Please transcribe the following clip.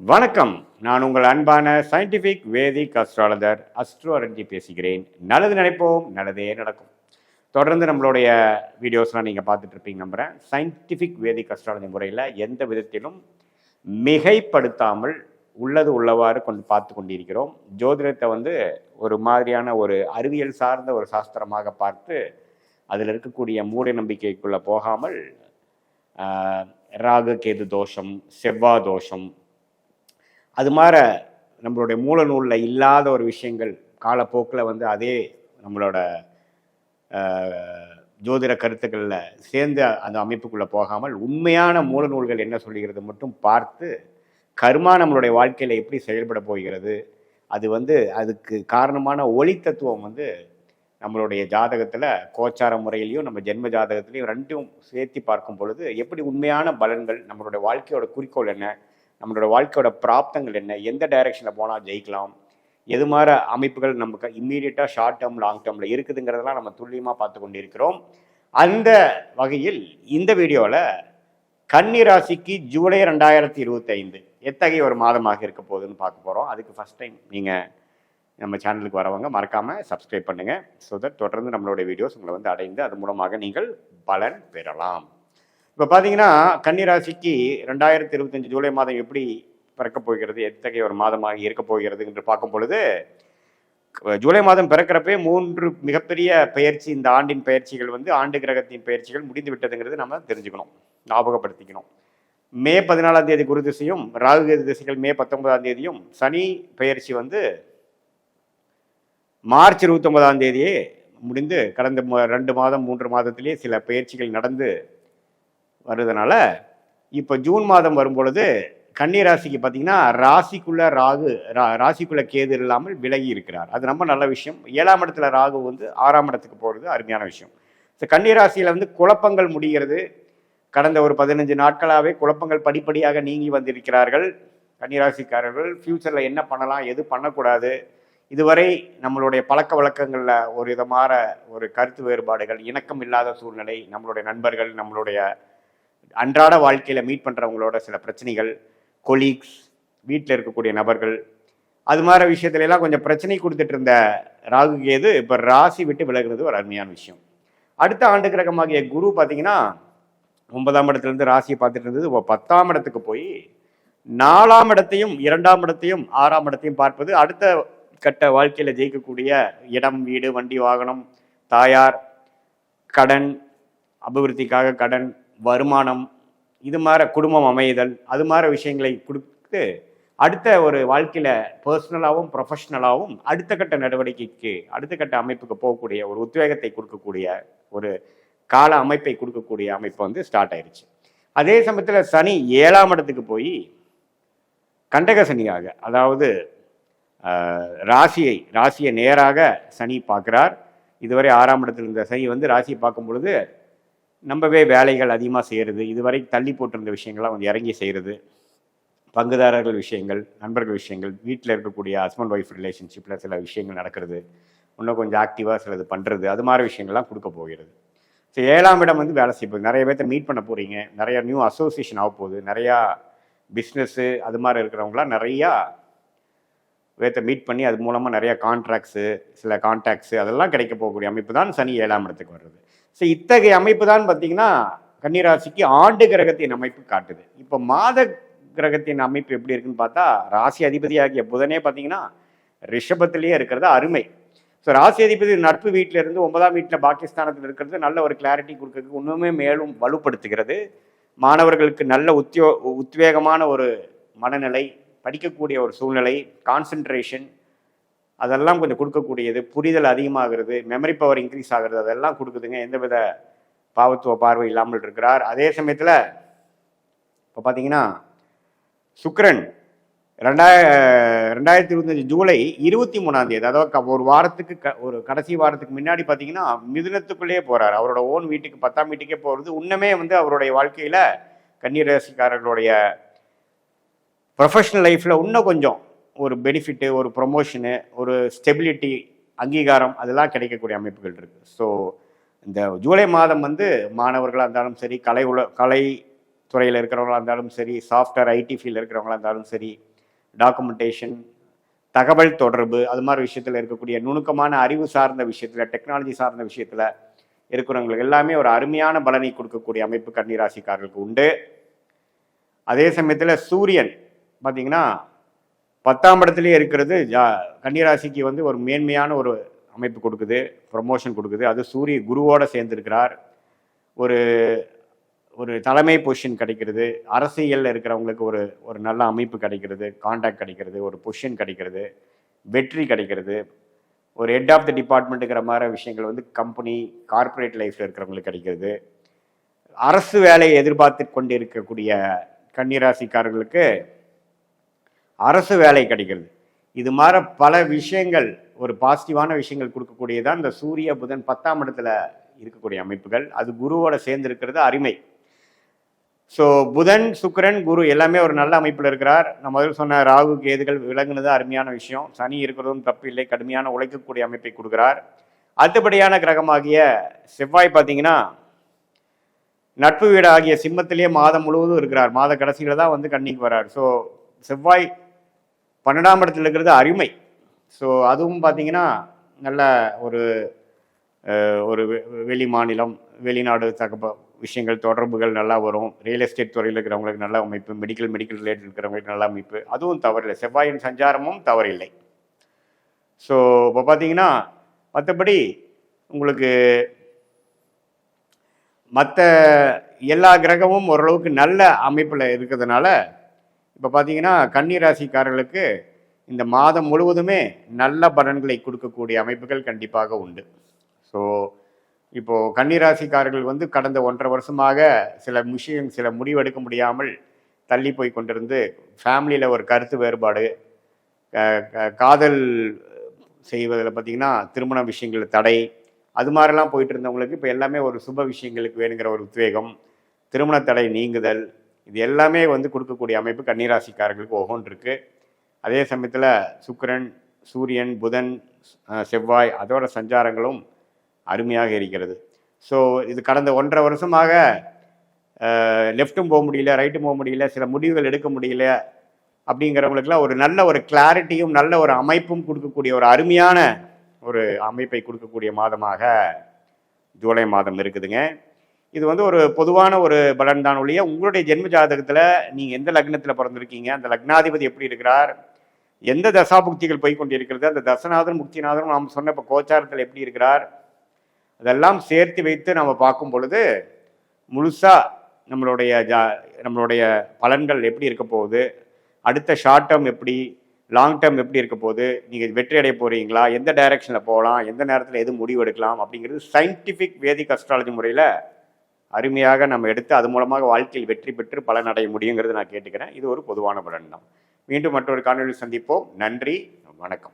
வணக்கம். நான் உங்கள் அன்பான scientific Vedic astrologer astro Aranji பேசுகிறேன். நல்லது நினைப்போம் நல்லதே நடக்கும். தொடர்ந்து நம்மளுடைய வீடியோஸ்லாம் நீங்கள் பார்த்துட்டு இருப்பீங்க நம்புகிறேன் சயின்டிஃபிக் வேதிக் அஸ்ட்ராலஜி முறையில் எந்த விதத்திலும் மிகைப்படுத்தாமல் உள்ளது உள்ளவாறு கொண்டு பார்த்து கொண்டிருக்கிறோம். ஜோதிடத்தை வந்து ஒரு மாதிரியான ஒரு அறிவியல் சார்ந்த ஒரு சாஸ்திரமாக பார்த்து அதில் இருக்கக்கூடிய மூட நம்பிக்கைக்குள்ளே போகாமல் ராகு கேது தோஷம் செவ்வாய் தோஷம் அது மாதிரி நம்மளுடைய மூல நூலில் இல்லாத ஒரு விஷயங்கள் காலப்போக்கில் வந்து அதே நம்மளோட ஜோதிட கருத்துக்களில் சேர்ந்து அந்த அமைப்புக்குள்ளே போகாமல் உண்மையான மூல நூல்கள் என்ன சொல்லுகிறது மட்டும் பார்த்து கர்மா நம்மளுடைய வாழ்க்கையில் எப்படி செயல்பட போகிறது அது வந்து அதுக்கு காரணமான ஒளி தத்துவம் வந்து நம்மளுடைய ஜாதகத்தில் கோச்சார முறையிலையும் நம்ம ஜென்ம ஜாதகத்திலையும் ரெண்டும் சேர்த்து பார்க்கும் பொழுது எப்படி உண்மையான பலன்கள் நம்மளுடைய வாழ்க்கையோட குறிக்கோள் என்ன நம்மளோட வாழ்க்கையோட பிராப்தங்கள் என்ன? எந்த டைரெக்ஷனில் போனால் ஜெயிக்கலாம்? எது மாதிரி அமைப்புகள் நமக்கு இம்மீடியட்டாக ஷார்ட் டேர்ம் லாங் டேர்மில் இருக்குதுங்கிறதெல்லாம் நம்ம துல்லியமாக பார்த்து கொண்டு இருக்கிறோம் அந்த வகையில் இந்த வீடியோவில் கன்னி ராசிக்கு ஜூலை ரெண்டாயிரத்தி இருபத்தைந்து எத்தகைய ஒரு மாதமாக இருக்க போகுதுன்னு பார்க்க போகிறோம் அதுக்கு ஃபஸ்ட் டைம் நீங்கள் நம்ம சேனலுக்கு வரவங்க மறக்காமல் சப்ஸ்கிரைப் பண்ணுங்கள் ஸோ தட் தொடர்ந்து நம்மளுடைய வீடியோஸ் உங்களை வந்து அடைந்து அது மூலமாக நீங்கள் பலன் பெறலாம். இப்போ பார்த்தீங்கன்னா கன்னிராசிக்கு ரெண்டாயிரத்தி இருபத்தஞ்சு ஜூலை மாதம் எப்படி பிறக்கப் போகிறது எத்தகைய ஒரு மாதமாக இருக்க போகிறது என்று பார்க்கும் பொழுது ஜூலை மாதம் பிறக்கிறப்பே மூன்று மிகப்பெரிய பயிற்சி இந்த ஆண்டின் பயிற்சிகள் வந்து ஆண்டு கிரகத்தின் பயிற்சிகள் முடிந்து விட்டதுங்கிறது நம்ம தெரிஞ்சுக்கணும் ஞாபகப்படுத்திக்கணும். மே பதினாலாம் தேதி குரு திசையும் ராகு கேது திசைகள் மே பத்தொன்பதாம் தேதியும் சனி பயிற்சி வந்து மார்ச் இருபத்தொன்பதாம் தேதியே முடிந்து கடந்த ரெண்டு மாதம் மூன்று மாதத்திலேயே சில பயிற்சிகள் நடந்து வருதுனால இப்போ ஜூன் மாதம் வரும்பொழுது கன்னி ராசிக்கு பார்த்தீங்கன்னா ராசிக்குள்ள ராகு ரா- ராசிக்குள்ள கேது இல்லாமல் விலகி இருக்கிறார். அது ரொம்ப நல்ல விஷயம். ஏழாம் இடத்துல ராகு வந்து ஆறாம் இடத்துக்கு போகிறது அருமையான விஷயம். ஸோ கன்னி ராசியில் வந்து குழப்பங்கள் முடிகிறது. கடந்த ஒரு பதினஞ்சு நாட்களாகவே குழப்பங்கள் படிப்படியாக நீங்கி வந்திருக்கிறார்கள். கன்னிராசிக்காரர்கள் ஃப்யூச்சரில் என்ன பண்ணலாம் எது பண்ணக்கூடாது? இதுவரை நம்மளுடைய பழக்க வழக்கங்களில் ஒரு விதமான ஒரு கருத்து வேறுபாடுகள் இணக்கம் இல்லாத சூழ்நிலை நம்மளுடைய நண்பர்கள் நம்மளுடைய அன்றாட வாழ்க்கையில் மீட் பண்ணுறவங்களோட சில பிரச்சனைகள் கொலீக்ஸ் வீட்டில் இருக்கக்கூடிய நபர்கள் அது மாதிரி விஷயத்துல எல்லாம் கொஞ்சம் பிரச்சனை கொடுத்துட்டு இருந்த ராகு கேது இப்போ ராசி விட்டு விலகுறது ஒரு அருமையான விஷயம். அடுத்த ஆண்டு கிரகமாகிய குரு பார்த்தீங்கன்னா ஒன்பதாம் இடத்துலேருந்து ராசியை பார்த்துட்டு இருந்தது. இப்போ பத்தாம் இடத்துக்கு போய் நாலாம் இடத்தையும் இரண்டாம் இடத்தையும் ஆறாம் இடத்தையும் பார்ப்பது அடுத்த கட்ட வாழ்க்கையில் ஜெயிக்கக்கூடிய இடம் வீடு வண்டி வாகனம் தாயார் கடன் அபிவிருத்திக்காக கடன் வருமானம் இது மாதிரி குடும்பம் அமைதல் அது மாதிரி விஷயங்களை கொடுத்து அடுத்த ஒரு வாழ்க்கையில் பர்சனலாகவும் ப்ரொஃபஷ்னலாகவும் அடுத்த கட்ட நடவடிக்கைக்கு அடுத்த கட்ட அமைப்புக்கு போகக்கூடிய ஒரு உத்வேகத்தை கொடுக்கக்கூடிய ஒரு கால அமைப்பை கொடுக்கக்கூடிய அமைப்பு வந்து ஸ்டார்ட் ஆயிடுச்சு அதே சமயத்தில் சனி ஏழாம் இடத்துக்கு போய் கண்டக சனியாக அதாவது ராசியை ராசியை நேராக சனி பார்க்குறார். இதுவரை ஆறாம் இடத்தில் இருந்த சனி வந்து ராசியை பார்க்கும் பொழுது நம்பவே வேலைகள் அதிகமாக செய்கிறது இதுவரை தள்ளி போட்டிருந்த விஷயங்கள்லாம் வந்து இறங்கி செய்கிறது பங்குதாரர்கள் விஷயங்கள் நண்பர்கள் விஷயங்கள் வீட்டில் இருக்கக்கூடிய ஹஸ்பண்ட் ஒய்ஃப் ரிலேஷன்ஷிப்பில் சில விஷயங்கள் நடக்கிறது இன்னும் கொஞ்சம் ஆக்டிவாக சிலது பண்ணுறது அது மாதிரி விஷயங்கள்லாம் கொடுக்க போகிறது. ஸோ ஏழாம் இடம் வந்து வேலை செய்ய நிறைய பேர்த்த மீட் பண்ண போகிறீங்க நிறையா நியூ அசோசியேஷன் ஆக போகுது. நிறையா பிஸ்னஸ்ஸு அது மாதிரி இருக்கிறவங்களாம் நிறையா பேர்த்த மீட் பண்ணி அது மூலமாக நிறையா கான்ட்ராக்ட்ஸு சில கான்டாக்ட்ஸு அதெல்லாம் கிடைக்க போகக்கூடிய அமைப்பு தான் சனி ஏழாம் இடத்துக்கு வர்றது. ஸோ இத்தகைய அமைப்பு தான் பார்த்தீங்கன்னா கன்னிராசிக்கு ஆண்டு கிரகத்தின் அமைப்பு காட்டுது. இப்போ மாத கிரகத்தின் அமைப்பு எப்படி இருக்குன்னு பார்த்தா ராசி அதிபதியாகிய புதனே பார்த்தீங்கன்னா ரிஷபத்திலேயே இருக்கிறது அருமை. ஸோ ராசி அதிபதி நட்பு வீட்டில் இருந்து ஒன்பதாம் வீட்டில் பாகிஸ்தானத்தில் இருக்கிறது நல்ல ஒரு கிளாரிட்டி கொடுக்கறதுக்கு இன்னுமே மேலும் வலுப்படுத்துகிறது. மாணவர்களுக்கு நல்ல உத்தியோ உத்வேகமான ஒரு மனநிலை படிக்கக்கூடிய ஒரு சூழ்நிலை கான்சென்ட்ரேஷன் அதெல்லாம் கொஞ்சம் கொடுக்கக்கூடியது புரிதல் அதிகமாகிறது மெமரி பவர் இன்க்ரீஸ் ஆகிறது அதெல்லாம் கொடுக்குதுங்க. எந்தவித பாவத்துவ பார்வை இல்லாமல் இருக்கிறார். அதே சமயத்தில் இப்போ பார்த்தீங்கன்னா சுக்ரன் ரெண்டாய ரெண்டாயிரத்தி இருபத்தஞ்சு ஜூலை இருபத்தி மூணாம் தேதி அதாவது க- ஒரு வாரத்துக்கு க ஒரு கடைசி வாரத்துக்கு முன்னாடி பார்த்தீங்கன்னா மிதுனத்துக்குள்ளேயே போகிறார் அவரோட ஓன் வீட்டுக்கு பத்தாம் வீட்டுக்கே போகிறது இன்னுமே வந்து அவருடைய வாழ்க்கையில் கன்னிராசிக்காரர்களுடைய ப்ரொஃபஷனல் லைஃப்பில் இன்னும் கொஞ்சம் ஒரு பெனிஃபிட்டு ஒரு ப்ரொமோஷனு ஒரு ஸ்டெபிலிட்டி அங்கீகாரம் அதெல்லாம் கிடைக்கக்கூடிய அமைப்புகள் இருக்குது ஸோ இந்த ஜூலை மாதம் வந்து மாணவர்களாக இருந்தாலும் சரி கலை உல கலை துறையில் இருக்கிறவங்களா இருந்தாலும் சரி சாஃப்ட்வேர் ஐடி ஃபீல்டில் இருக்கிறவங்களா இருந்தாலும் சரி டாக்குமெண்டேஷன் தகவல் தொடர்பு அது மாதிரி விஷயத்தில் இருக்கக்கூடிய நுணுக்கமான அறிவு சார்ந்த விஷயத்தில் டெக்னாலஜி சார்ந்த விஷயத்தில் இருக்கிறவங்களுக்கு எல்லாமே ஒரு அருமையான பலனை கொடுக்கக்கூடிய அமைப்பு கன்னிராசிக்காரர்களுக்கு உண்டு. அதே சமயத்தில் சூரியன் பார்த்தீங்கன்னா பத்தாம் இடத்துலேயே இருக்கிறது ஜா கன்னிராசிக்கு வந்து ஒரு மேன்மையான ஒரு அமைப்பு கொடுக்குது ப்ரொமோஷன் கொடுக்குது. அது சூரிய குருவோடு சேர்ந்துருக்கிறார். ஒரு ஒரு தலைமை பொசிஷன் கிடைக்கிறது. அரசியலில் இருக்கிறவங்களுக்கு ஒரு ஒரு நல்ல அமைப்பு கிடைக்கிறது. காண்டாக்ட் கிடைக்கிறது. ஒரு பொசிஷன் கிடைக்கிறது. வெற்றி கிடைக்கிறது. ஒரு ஹெட் ஆஃப் த டிபார்ட்மெண்ட்டுங்கிற மாதிரி விஷயங்கள் வந்து கம்பெனி கார்ப்பரேட் லைஃப்பில் இருக்கிறவங்களுக்கு கிடைக்கிறது. அரசு வேலையை எதிர்பார்த்து கொண்டு இருக்கக்கூடிய கன்னிராசிக்காரர்களுக்கு அரசு வேலை கிடைக்கிறது. இது மாதிரி பல விஷயங்கள் ஒரு பாசிட்டிவான விஷயங்கள் கொடுக்கக்கூடியதான் இந்த சூரிய புதன் பத்தாம் இடத்துல இருக்கக்கூடிய அமைப்புகள். அது குருவோட சேர்ந்து இருக்கிறது அருமை. ஸோ புதன் சுக்கிரன் குரு எல்லாமே ஒரு நல்ல அமைப்பில் இருக்கிறார். நான் முதல்ல சொன்ன ராகு கேதுகள் விளங்குனது அருமையான விஷயம். சனி இருக்கிறதும் தப்பு இல்லை கடுமையான உழைக்கக்கூடிய அமைப்பை கொடுக்குறார். அடுத்தபடியான கிரகமாகிய செவ்வாய் பார்த்தீங்கன்னா நட்பு வீடு ஆகிய சிம்மத்திலேயே மாதம் முழுவதும் இருக்கிறார். மாத கடைசியில் தான் வந்து கண்ணிக்கு வர்றார் ஸோ செவ்வாய் பன்னெண்டாம் இடத்துல இருக்கிறது அருமை. ஸோ அதுவும் பார்த்தீங்கன்னா நல்ல ஒரு ஒரு வெ- வெளி மாநிலம் வெளிநாடு தகப்ப விஷயங்கள் தொடர்புகள் நல்லா வரும். ரியல் எஸ்டேட் துறையில் இருக்கிறவங்களுக்கு நல்ல அமைப்பு மெடிக்கல் மெடிக்கல் ரிலேட்டட் இருக்கிறவங்களுக்கு நல்ல அமைப்பு. அதுவும் தவறில்லை. செவ்வாயின் சஞ்சாரமும் தவறில்லை. ஸோ இப்போ பார்த்தீங்கன்னா மற்றபடி உங்களுக்கு மற்ற எல்லா கிரகமும் ஓரளவுக்கு நல்ல அமைப்பில் இருக்கிறதுனால இப்போ பார்த்தீங்கன்னா கன்னி ராசிக்காரர்களுக்கு இந்த மாதம் முழுவதுமே நல்ல பலன்களை கொடுக்கக்கூடிய அமைப்புகள் கண்டிப்பாக உண்டு. ஸோ இப்போது கன்னிராசிக்காரர்கள் வந்து கடந்த ஒன்றரை வருஷமாக சில விஷயம் சில முடிவெடுக்க முடியாமல் தள்ளி போய் கொண்டிருந்து ஃபேமிலியில் ஒரு கருத்து வேறுபாடு க- காதல் செய்வதில் பார்த்தீங்கன்னா திருமண விஷயங்கள் தடை அது மாதிரிலாம் போயிட்டு இருந்தவங்களுக்கு இப்போ எல்லாமே ஒரு சுப விஷயங்களுக்கு வேணுங்கிற ஒரு உத்வேகம் திருமண தடை நீங்குதல் இது எல்லாமே வந்து கொடுக்கக்கூடிய அமைப்பு கன்னிராசிக்காரர்களுக்கு ஒவ்வொன்று இருக்குது அதே சமயத்தில் சுக்கிரன் சூரியன் புதன் செவ்வாய் அதோட சஞ்சாரங்களும் அருமையாக இருக்கிறது. ஸோ இது கடந்த ஒன்றரை வருஷமாக லெஃப்ட்டும் போக முடியல ரைட்டும் போக முடியல சில முடிவுகள் எடுக்க முடியல அப்படிங்கிறவங்களுக்குலாம் ஒரு நல்ல ஒரு கிளாரிட்டியும் நல்ல ஒரு அமைப்பும் கொடுக்கக்கூடிய ஒரு அருமையான ஒரு அமைப்பை கொடுக்கக்கூடிய மாதமாக ஜூலை மாதம் இருக்குதுங்க. இது வந்து ஒரு பொதுவான ஒரு பலன் தான் ஒழிய உங்களுடைய ஜென்ம ஜாதகத்தில் நீங்கள் எந்த லக்னத்தில் பிறந்திருக்கீங்க? அந்த லக்னாதிபதி எப்படி இருக்கிறார்? எந்த தசாபுக்திகள் போய் கொண்டிருக்கிறது? அந்த தசநாதன் முக்திநாதனும் நாம் சொன்ன இப்போ கோச்சாரத்தில் எப்படி இருக்கிறார்? அதெல்லாம் சேர்த்து வைத்து நம்ம பார்க்கும் பொழுது முழுசாக நம்மளுடைய ஜா நம்மளுடைய பலன்கள் எப்படி இருக்க போகுது? அடுத்த ஷார்ட் டேர்ம் எப்படி? லாங் டேர்ம் எப்படி இருக்க போகுது? நீங்கள் வெற்றி அடைய போகிறீங்களா எந்த டைரக்ஷனில் போகலாம்? எந்த நேரத்தில் எது முடிவு எடுக்கலாம்? அப்படிங்கிறது சயின்டிஃபிக் வேதிக் அஸ்ட்ராலஜி முறையில் அருமையாக நம்ம எடுத்து அது மூலமாக வாழ்க்கையில் வெற்றி பெற்று பலன் அடைய முடியுங்கிறது நான் கேட்டுக்கிறேன். இது ஒரு பொதுவான பலன் தான். மீண்டும் மற்றொரு காணொலி சந்திப்போம். நன்றி. வணக்கம்.